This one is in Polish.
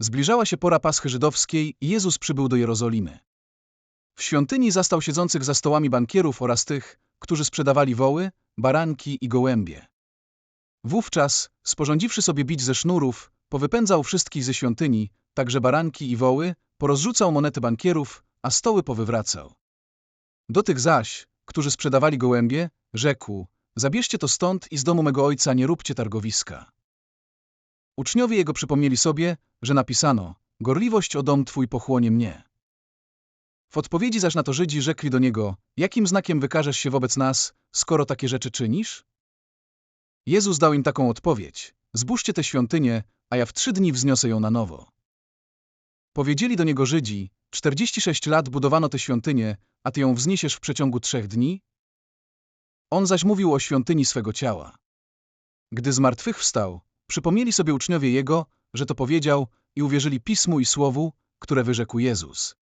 Zbliżała się pora Paschy żydowskiej i Jezus przybył do Jerozolimy. W świątyni zastał siedzących za stołami bankierów oraz tych, którzy sprzedawali woły, baranki i gołębie. Wówczas, sporządziwszy sobie bić ze sznurów, powypędzał wszystkich ze świątyni, także baranki i woły, porozrzucał monety bankierów, a stoły powywracał. Do tych zaś, którzy sprzedawali gołębie, rzekł, zabierzcie to stąd i z domu mego ojca nie róbcie targowiska. Uczniowie jego przypomnieli sobie, że napisano, gorliwość o dom twój pochłonie mnie. W odpowiedzi zaś na to Żydzi rzekli do niego, jakim znakiem wykażesz się wobec nas, skoro takie rzeczy czynisz? Jezus dał im taką odpowiedź, zbóżcie tę świątynię, a ja w trzy dni wzniosę ją na nowo. Powiedzieli do niego Żydzi, 46 lat budowano tę świątynię, a ty ją wzniesiesz w przeciągu trzech dni? On zaś mówił o świątyni swego ciała. Gdy zmartwychwstał, przypomnieli sobie uczniowie jego, że to powiedział i uwierzyli pismu i słowu, które wyrzekł Jezus.